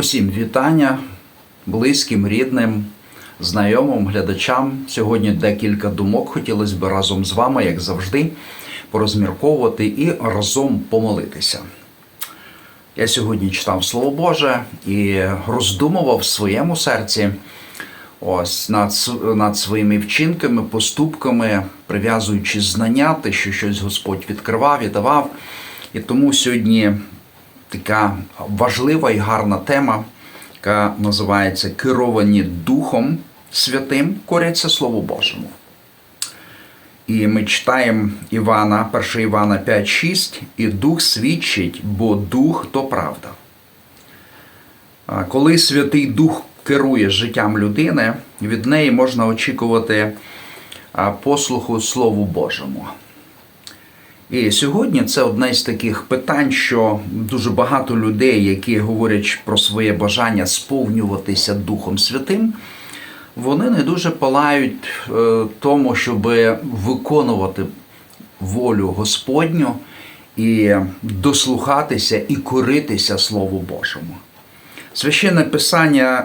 Усім вітання близьким, рідним, знайомим, глядачам. Сьогодні декілька думок хотілося б разом з вами, як завжди, порозмірковувати і разом помолитися. Я сьогодні читав Слово Боже і роздумував в своєму серці ось над, над своїми вчинками, поступками, прив'язуючи знання, те, що щось Господь відкривав і давав. І тому сьогодні така важлива і гарна тема, яка називається Керовані Духом Святим, коряться Слову Божому. І ми читаємо Івана, 1 Івана 5,6, і Дух свідчить, бо Дух то правда. Коли Святий Дух керує життям людини, від неї можна очікувати послуху Слову Божому. І сьогодні це одне з таких питань, що дуже багато людей, які говорять про своє бажання сповнюватися Духом Святим, вони не дуже палають е, тому, щоб виконувати волю Господню і дослухатися і коритися Слову Божому. Священне Писання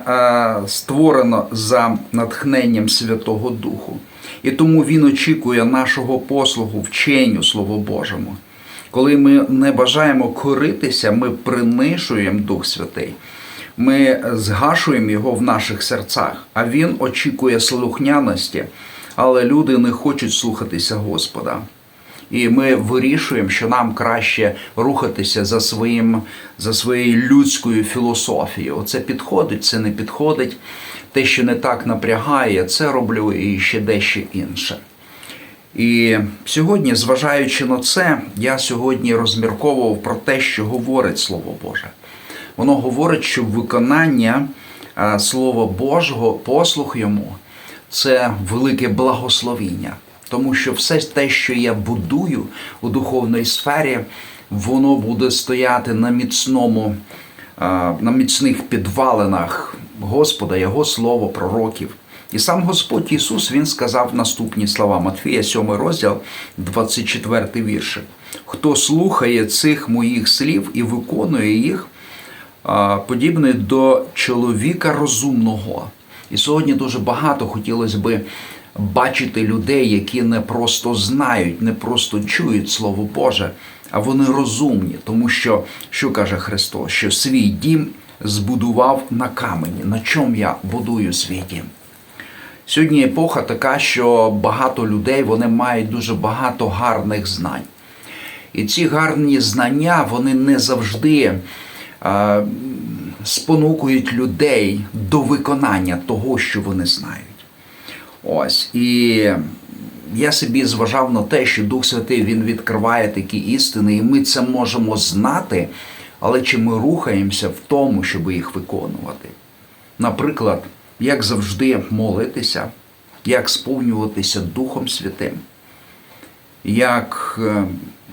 е, створено за натхненням Святого Духу, і тому Він очікує нашого послугу вченню Слову Божому. Коли ми не бажаємо коритися, ми принишуємо Дух Святий, ми згашуємо його в наших серцях, а Він очікує слухняності, але люди не хочуть слухатися Господа. І ми вирішуємо, що нам краще рухатися за своїм, за своєю людською філософією. Оце підходить, це не підходить. Те, що не так напрягає, це роблю і ще дещо інше. І сьогодні, зважаючи на це, я сьогодні розмірковував про те, що говорить Слово Боже. Воно говорить, що виконання Слова Божого, послух йому це велике благословіння. Тому що все те, що я будую у духовній сфері, воно буде стояти на міцному, на міцних підвалинах Господа, Його Слово, пророків. І сам Господь Ісус Він сказав наступні слова Матфія, 7 розділ, 24 віршик. Хто слухає цих моїх слів і виконує їх, подібний до чоловіка розумного. І сьогодні дуже багато хотілося би бачити людей, які не просто знають, не просто чують Слово Боже, а вони розумні, тому що, що каже Христос, що свій дім збудував на камені. На чому я будую свій дім? Сьогодні епоха така, що багато людей вони мають дуже багато гарних знань. І ці гарні знання вони не завжди е, спонукують людей до виконання того, що вони знають. Ось. І я собі зважав на те, що Дух Святий Він відкриває такі істини, і ми це можемо знати, але чи ми рухаємося в тому, щоб їх виконувати? Наприклад, як завжди молитися, як сповнюватися Духом Святим, як, е,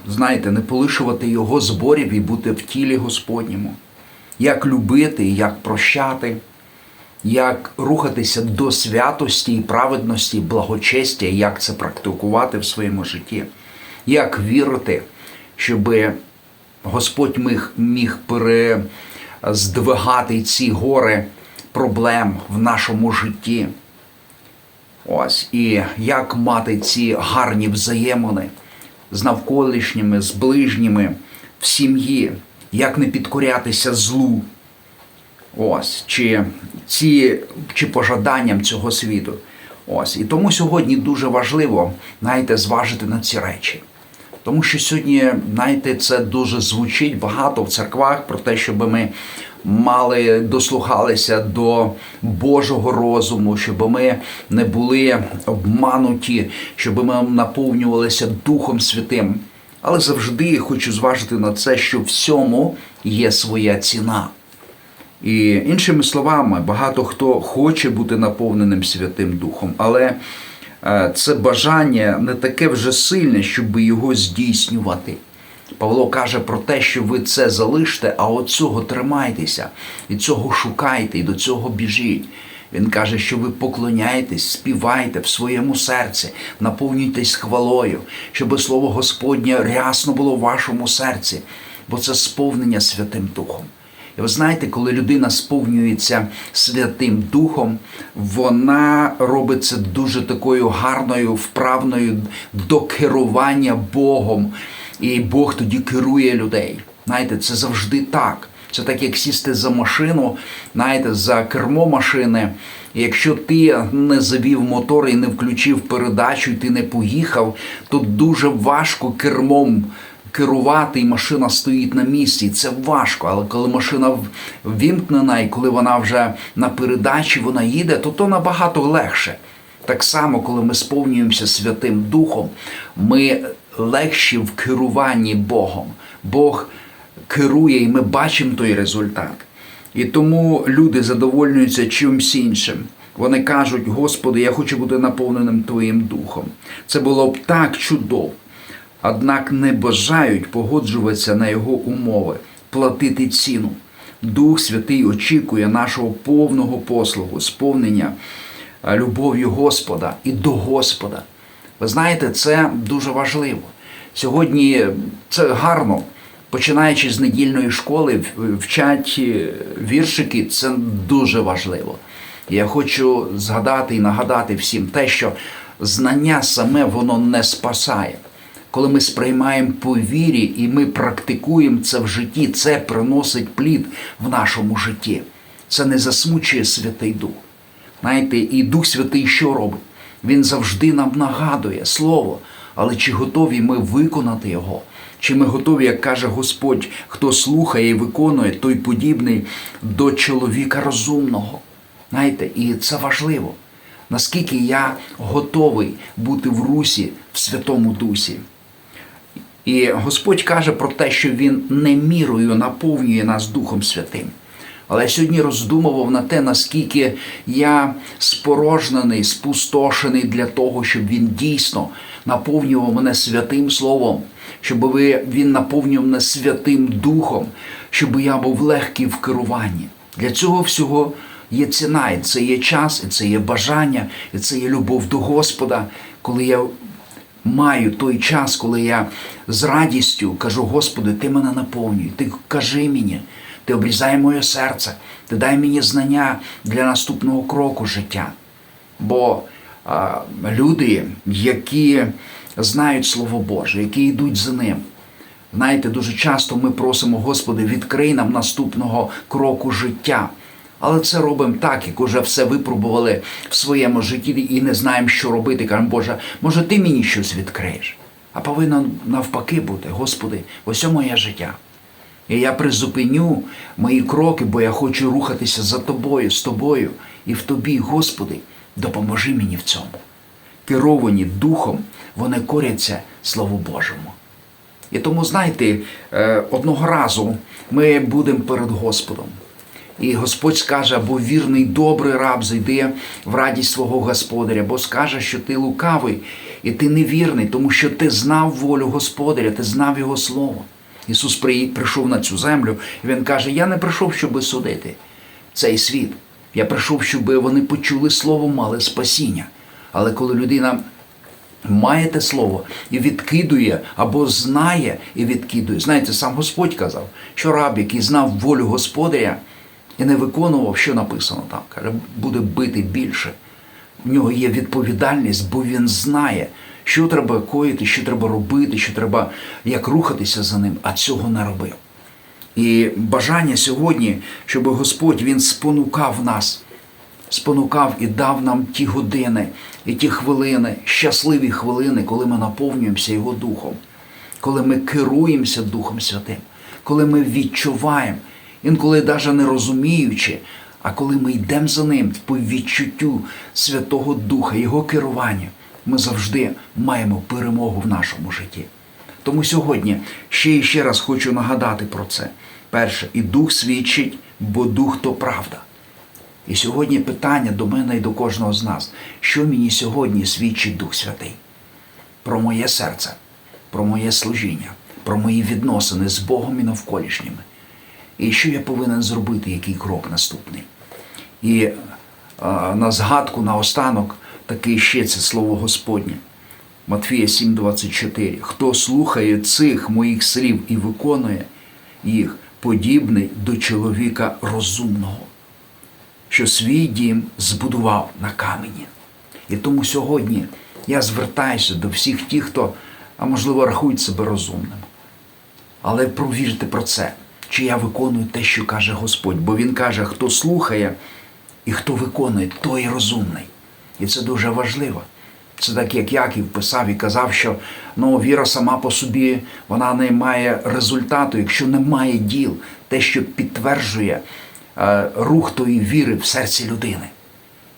знаєте, не полишувати його зборів і бути в тілі Господньому, як любити як прощати, як рухатися до святості і праведності, благочестя, як це практикувати в своєму житті, як вірити, щоб Господь міг, міг перездвигати ці гори проблем в нашому житті. Ось і як мати ці гарні взаємини з навколишніми, з ближніми в сім'ї, як не підкорятися злу. Ось, чи ці чи пожаданням цього світу. Ось. І тому сьогодні дуже важливо, знаєте, зважити на ці речі. Тому що сьогодні, знаєте, це дуже звучить багато в церквах про те, щоб ми мали дослухалися до Божого розуму, щоб ми не були обмануті, щоб ми наповнювалися Духом Святим. Але завжди хочу зважити на це, що всьому є своя ціна. І іншими словами, багато хто хоче бути наповненим Святим Духом, але е, це бажання не таке вже сильне, щоб його здійснювати. Павло каже про те, що ви це залиште, а от цього тримайтеся, і цього шукайте, і до цього біжіть. Він каже, що ви поклоняєтесь, співайте в своєму серці, наповнюйтесь хвалою, щоб слово Господнє рясно було в вашому серці, бо це сповнення Святим Духом. І ви знаєте, коли людина сповнюється Святим Духом, вона робить це дуже такою гарною, вправною до керування Богом. І Бог тоді керує людей. Знаєте, це завжди так. Це так, як сісти за машину, знаєте, за кермо машини. Якщо ти не завів мотор і не включив передачу, і ти не поїхав, то дуже важко кермом керувати, і машина стоїть на місці. Це важко. Але коли машина в- вімкнена, і коли вона вже на передачі вона їде, то то набагато легше. Так само, коли ми сповнюємося Святим Духом, ми легші в керуванні Богом. Бог керує, і ми бачимо той результат. І тому люди задовольнюються чимось іншим. Вони кажуть, Господи, я хочу бути наповненим Твоїм Духом. Це було б так чудово. Однак не бажають погоджуватися на його умови, платити ціну. Дух Святий очікує нашого повного послугу, сповнення е, любов'ю Господа і до Господа. Ви знаєте, це дуже важливо. Сьогодні це гарно. Починаючи з недільної школи, вчать е, віршики, це дуже важливо. Я хочу згадати і нагадати всім те, що знання саме воно не спасає. Коли ми сприймаємо по вірі і ми практикуємо це в житті, це приносить плід в нашому житті. Це не засмучує Святий Дух. Знаєте, і Дух Святий що робить? Він завжди нам нагадує Слово, але чи готові ми виконати його? Чи ми готові, як каже Господь, хто слухає і виконує, той подібний до чоловіка розумного? Знаєте, і це важливо. Наскільки я готовий бути в русі в Святому Дусі? І Господь каже про те, що Він не мірою наповнює нас Духом Святим. Але я сьогодні роздумував на те, наскільки я спорожнений, спустошений для того, щоб він дійсно наповнював мене святим Словом, щоб він наповнював мене Святим Духом, щоб я був легкий в керуванні. Для цього всього є ціна, і це є час, і це є бажання, і це є любов до Господа, коли я маю той час, коли я з радістю кажу, Господи, Ти мене наповнюй, Ти кажи мені, Ти обрізай моє серце, Ти дай мені знання для наступного кроку життя. Бо а, люди, які знають Слово Боже, які йдуть за ним, знаєте, дуже часто ми просимо, Господи, відкрий нам наступного кроку життя. Але це робимо так, як уже все випробували в своєму житті і не знаємо, що робити. Кажемо, Боже, може, ти мені щось відкриєш? А повинно навпаки бути, Господи, ось моє життя. І я призупиню мої кроки, бо я хочу рухатися за тобою, з тобою і в тобі, Господи, допоможи мені в цьому. Керовані духом, вони коряться Слову Божому. І тому, знаєте, е, одного разу ми будемо перед Господом. І Господь скаже, або вірний, добрий раб зайде в радість свого господаря, бо скаже, що ти лукавий і ти невірний, тому що ти знав волю Господаря, ти знав Його Слово. Ісус прийшов на цю землю, і Він каже: Я не прийшов, щоб судити цей світ. Я прийшов, щоб вони почули слово, мали спасіння. Але коли людина має те слово і відкидує або знає і відкидує. Знаєте, сам Господь казав, що раб, який знав волю Господаря і не виконував, що написано там, каже, буде бити більше. В нього є відповідальність, бо він знає, що треба коїти, що треба робити, що треба як рухатися за ним, а цього не робив. І бажання сьогодні, щоб Господь Він спонукав нас, спонукав і дав нам ті години і ті хвилини, щасливі хвилини, коли ми наповнюємося Його Духом, коли ми керуємося Духом Святим, коли ми відчуваємо, інколи навіть не розуміючи, а коли ми йдемо за ним по відчуттю Святого Духа, Його керування, ми завжди маємо перемогу в нашому житті. Тому сьогодні ще і ще раз хочу нагадати про це. Перше, і дух свідчить, бо дух то правда. І сьогодні питання до мене і до кожного з нас, що мені сьогодні свідчить Дух Святий? Про моє серце, про моє служіння, про мої відносини з Богом і навколишніми. І що я повинен зробити, який крок наступний. І а, на згадку, на останок, таке ще це слово Господнє. Матфія 7,24. Хто слухає цих моїх слів і виконує їх, подібний до чоловіка розумного, що свій дім збудував на камені. І тому сьогодні я звертаюся до всіх тих, хто, а можливо, рахують себе розумним. Але провірте про це, чи я виконую те, що каже Господь. Бо Він каже, хто слухає і хто виконує, той розумний. І це дуже важливо. Це так, як Яків писав і казав, що ну, віра сама по собі вона не має результату, якщо немає діл, те, що підтверджує е, рух тої віри в серці людини.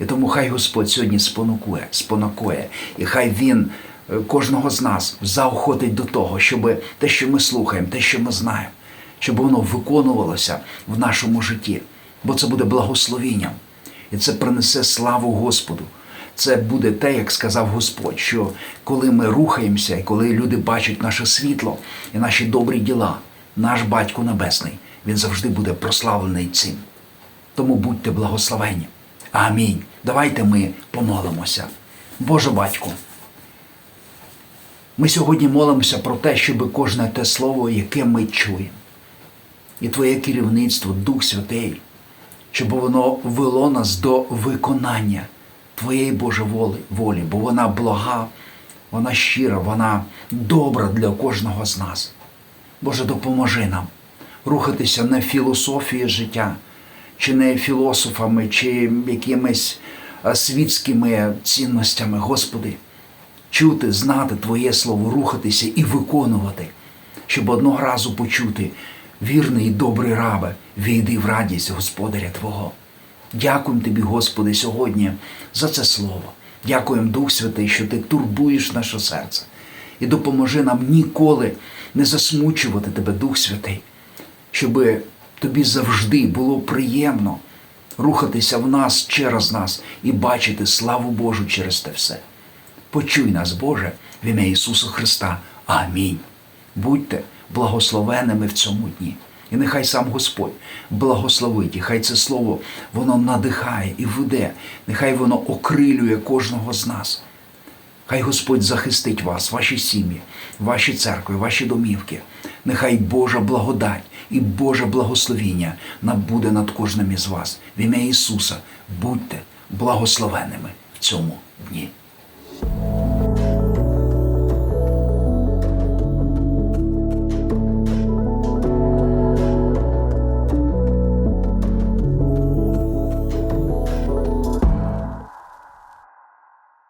І тому хай Господь сьогодні спонукує, спонукує, і хай Він е, кожного з нас заохотить до того, щоб те, що ми слухаємо, те, що ми знаємо, щоб воно виконувалося в нашому житті, бо це буде благословінням, і це принесе славу Господу. Це буде те, як сказав Господь, що коли ми рухаємося, і коли люди бачать наше світло і наші добрі діла, наш Батько Небесний, він завжди буде прославлений цим. Тому будьте благословені. Амінь. Давайте ми помолимося. Боже батько, ми сьогодні молимося про те, щоб кожне те слово, яке ми чуємо, і Твоє керівництво, Дух Святий, щоб воно вело нас до виконання Твоєї Боже волі, волі, бо вона блага, вона щира, вона добра для кожного з нас. Боже, допоможи нам рухатися не філософії життя, чи не філософами, чи якимись світськими цінностями, Господи, чути, знати Твоє Слово, рухатися і виконувати, щоб одного разу почути вірний і добрий рабе, війди в радість Господаря Твого. Дякуємо Тобі, Господи, сьогодні за це слово. Дякуємо, Дух Святий, що Ти турбуєш наше серце. І допоможи нам ніколи не засмучувати Тебе, Дух Святий, щоб Тобі завжди було приємно рухатися в нас через нас і бачити славу Божу через те все. Почуй нас, Боже, в ім'я Ісуса Христа. Амінь. Будьте благословеними в цьому дні. І нехай сам Господь благословить, і хай це слово воно надихає і веде, нехай воно окрилює кожного з нас. Хай Господь захистить вас, ваші сім'ї, ваші церкви, ваші домівки. Нехай Божа благодать і Боже благословіння набуде над кожним із вас. В ім'я Ісуса будьте благословеними в цьому дні.